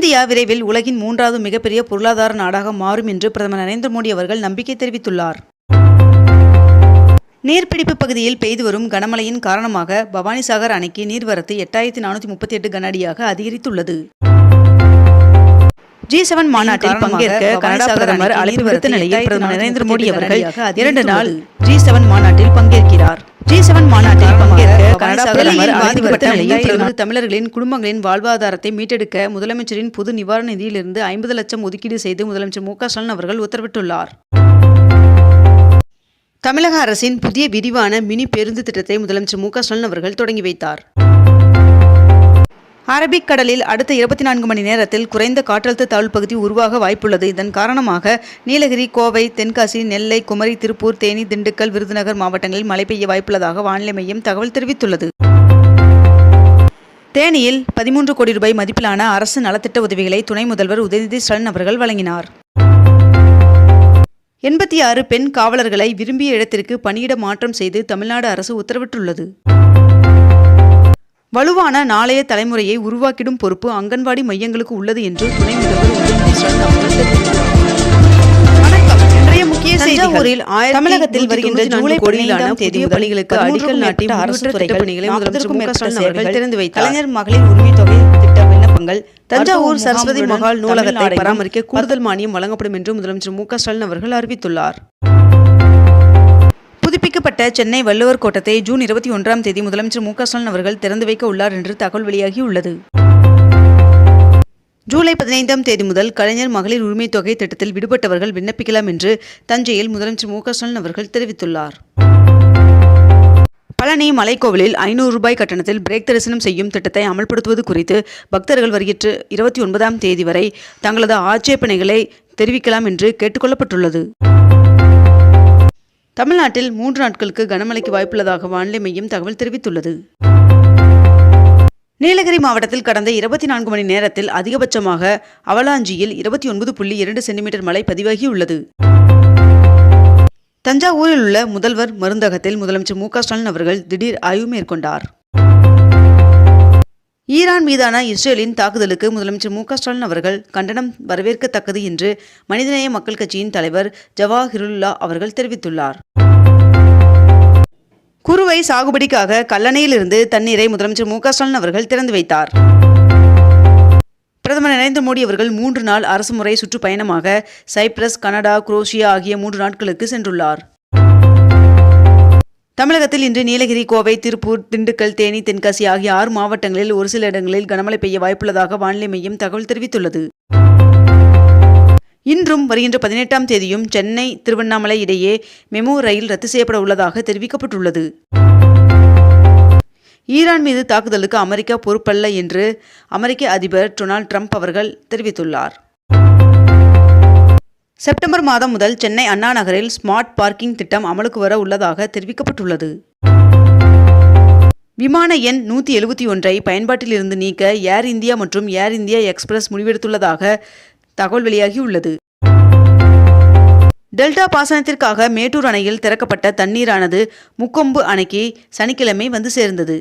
India விரைவில் உலகின் மூன்றாவது மிகப்பெரிய பொருளாதார நாடாக மாறும் என்று பிரதமர் நரேந்திர மோடி அவர்கள் நம்பிக்கை தெரிவித்துள்ளார். நீர்பிடிப்பு பகுதியில் பெய்து வரும் கனமழையின் காரணமாக பவானிசாகர் அணைக்கு நீர்வரத்து எட்டாயிரத்தி நானூற்றி முப்பத்தி எட்டு கனஅடியாக அதிகரித்துள்ளது. ஜி செவன் மாநாட்டில் பங்கேற்க கனடா பிரதமர் அழைப்பு விடுத்த நிலையில் பிரதமர் நரேந்திர மோடி அவர்கள் இரண்டு நாள் ஜி செவன் மாநாட்டில் பங்கேற்கிறார். ஜி செவன் மாநாட்டில் பங்கேற்க கனடா பிரதமர் நிலையில் பிரதமர் தமிழர்களின் குடும்பங்களின் வாழ்வாதாரத்தை மீட்டெடுக்க முதலமைச்சரின் பொது நிவாரண நிதியிலிருந்து ஐம்பது லட்சம் ஒதுக்கீடு செய்து முதலமைச்சர் மு ஸ்டாலின் அவர்கள் உத்தரவிட்டுள்ளார். தமிழக அரசின் புதிய விரிவான மினி பேருந்து திட்டத்தை முதலமைச்சர் மு ஸ்டாலின் அவர்கள் தொடங்கி வைத்தார். அரபிக் கடலில் அடுத்த இருபத்தி நான்கு மணி நேரத்தில் குறைந்த காற்றழுத்த தாழ்வு பகுதி உருவாக வாய்ப்புள்ளது. இதன் காரணமாக நீலகிரி கோவை தென்காசி நெல்லை குமரி திருப்பூர் தேனி திண்டுக்கல் விருதுநகர் மாவட்டங்களில் மழை பெய்ய வாய்ப்புள்ளதாக வானிலை மையம் தகவல் தெரிவித்துள்ளது. தேனியில் பதிமூன்று கோடி ரூபாய் மதிப்பிலான அரசு நலத்திட்ட உதவிகளை துணை முதல்வர் உதயநிதி ஸ்டாலின் அவர்கள் வழங்கினார். எண்பத்தி ஆறு பெண் காவலர்களை விரும்பிய இடத்திற்கு பணியிட மாற்றம் செய்து தமிழ்நாடு அரசு உத்தரவிட்டுள்ளது. வலுவான நாளைய தலைமுறையை உருவாக்கிடும் பொறுப்பு அங்கன்வாடி மையங்களுக்கு உள்ளது என்று துணை முதல்வர் தமிழகத்தில் வருகின்ற ஜூலை கோடியிலான தேதி பள்ளிகளுக்கு அடிக்கல் நாட்டி அரசு பணிகளை முதலமைச்சர் திறந்து வைத்தார். கலைஞர் மகளிர் உரிமை தொகை திட்ட விண்ணப்பங்கள் தஞ்சாவூர் சரஸ்வதி மகால் நூலகத்தை பராமரிக்க கூடுதல் மானியம் வழங்கப்படும் என்று முதலமைச்சர் மு க ஸ்டாலின் அவர்கள் அறிவித்துள்ளார். புதுப்பிக்கப்பட்ட சென்னை வள்ளுவர் கோட்டத்தை ஜூன் இருபத்தி ஒன்றாம் தேதி முதலமைச்சர் மு க ஸ்டாலின் அவர்கள் திறந்து வைக்க உள்ளார் என்று தகவல் வெளியாகியுள்ளது ஜூலை பதினைந்தாம் தேதி முதல் கலைஞர் மகளிர் உரிமை தொகை திட்டத்தில் விடுபட்டவர்கள் விண்ணப்பிக்கலாம் என்று தஞ்சையில் முதலமைச்சர் மு க ஸ்டாலின் அவர்கள் தெரிவித்துள்ளார். பழனி மலைக்கோவிலில் ஐநூறு ரூபாய் கட்டணத்தில் பிரேக் தரிசனம் செய்யும் திட்டத்தை அமல்படுத்துவது குறித்து பக்தர்கள் வருகிற்று இருபத்தி ஒன்பதாம் தேதி வரை தங்களது ஆட்சேபனைகளை தெரிவிக்கலாம் என்று கேட்டுக்கொள்ளப்பட்டுள்ளது. தமிழ்நாட்டில் மூன்று நாட்களுக்கு கனமழைக்கு வாய்ப்புள்ளதாக வானிலை மையம் தகவல் தெரிவித்துள்ளது. நீலகிரி மாவட்டத்தில் கடந்த இருபத்தி நான்கு மணி நேரத்தில் அதிகபட்சமாக அவலாஞ்சியில் இருபத்தி ஒன்பது புள்ளி இரண்டு சென்டிமீட்டர் மழை பதிவாகியுள்ளது. தஞ்சாவூரில் உள்ள முதல்வர் மருந்தகத்தில் முதலமைச்சர் மு க ஸ்டாலின் அவர்கள் திடீர் ஆய்வு மேற்கொண்டார். ஈரான் மீதான இஸ்ரேலின் தாக்குதலுக்கு முதலமைச்சர் மு ஸ்டாலின் அவர்கள் கண்டனம் வரவேற்கத்தக்கது என்று மனிதநேய மக்கள் கட்சியின் தலைவர் ஜவாஹிருல்லா அவர்கள் தெரிவித்துள்ளார். குறுவை சாகுபடிக்காக கல்லணையிலிருந்து தண்ணீரை முதலமைச்சர் மு ஸ்டாலின் அவர்கள் திறந்து வைத்தார். பிரதமர் நரேந்திர மோடி அவர்கள் மூன்று நாள் அரசுமுறை சுற்றுப்பயணமாக சைப்ரஸ் கனடா குரோஷியா ஆகிய மூன்று நாட்களுக்கு சென்றுள்ளார். தமிழகத்தில் இன்று நீலகிரி கோவை திருப்பூர் திண்டுக்கல் தேனி தென்காசி ஆகிய ஆறு மாவட்டங்களில் ஒரு சில இடங்களில் கனமழை பெய்ய வாய்ப்புள்ளதாக வானிலை மையம் தகவல் தெரிவித்துள்ளது. இன்றும் வருகின்ற பதினெட்டாம் தேதியும் சென்னை திருவண்ணாமலை இடையே மெமோ ரயில் ரத்து செய்யப்பட உள்ளதாக தெரிவிக்கப்பட்டுள்ளது. ஈரான் மீது தாக்குதலுக்கு அமெரிக்கா பொறுப்பல்ல என்று அமெரிக்க அதிபர் டொனால்ட் ட்ரம்ப் அவர்கள் தெரிவித்துள்ளார். செப்டம்பர் மாதம் முதல் சென்னை அண்ணா நகரில் ஸ்மார்ட் பார்க்கிங் திட்டம் அமலுக்கு வர உள்ளதாக தெரிவிக்கப்பட்டுள்ளது. விமான எண் நூற்றி எழுபத்தி ஒன்றை பயன்பாட்டிலிருந்து நீக்க ஏர் இந்தியா மற்றும் ஏர் இந்தியா எக்ஸ்பிரஸ் முடிவெடுத்துள்ளதாக தகவல் வெளியாகியுள்ளது. டெல்டா பாசனத்திற்காக மேட்டூர் அணையில் திறக்கப்பட்ட தண்ணீரானது முக்கொம்பு அணைக்கு சனிக்கிழமை வந்து சேர்ந்தது.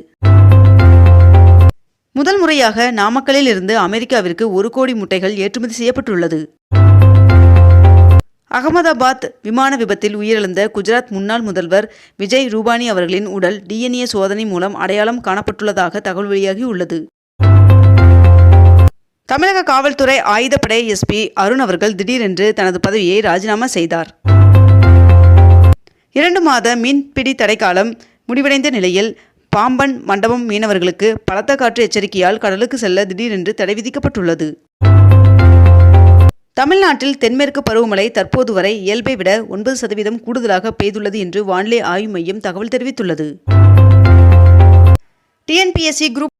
முதல் முறையாக நாமக்கலில் இருந்து அமெரிக்காவிற்கு ஒரு கோடி முட்டைகள் ஏற்றுமதி செய்யப்பட்டுள்ளது. அகமதாபாத் விமான விபத்தில் உயிரிழந்த குஜராத் முன்னாள் முதல்வர் விஜய் ரூபானி அவர்களின் உடல் டிஎன்ஏ சோதனை மூலம் அடையாளம் காணப்பட்டுள்ளதாக தகவல் வெளியாகியுள்ளது தமிழக காவல்துறை ஆயுதப்படை எஸ்பி அருண் அவர்கள் திடீரென்று தனது பதவியை ராஜினாமா செய்தார். இரண்டு மாத மீன்பிடி தடைக்காலம் முடிவடைந்த நிலையில் பாம்பன் மண்டபம் மீனவர்களுக்கு பலத்த காற்று எச்சரிக்கையால் கடலுக்கு செல்ல திடீரென்று தடை விதிக்கப்பட்டுள்ளது. தமிழ்நாட்டில் தென்மேற்கு பருவமழை தற்போது வரை இயல்பை விட ஒன்பது சதவீதம் கூடுதலாக பெய்துள்ளது என்று வானிலை ஆய்வு மையம் தகவல் தெரிவித்துள்ளது. TNPSC group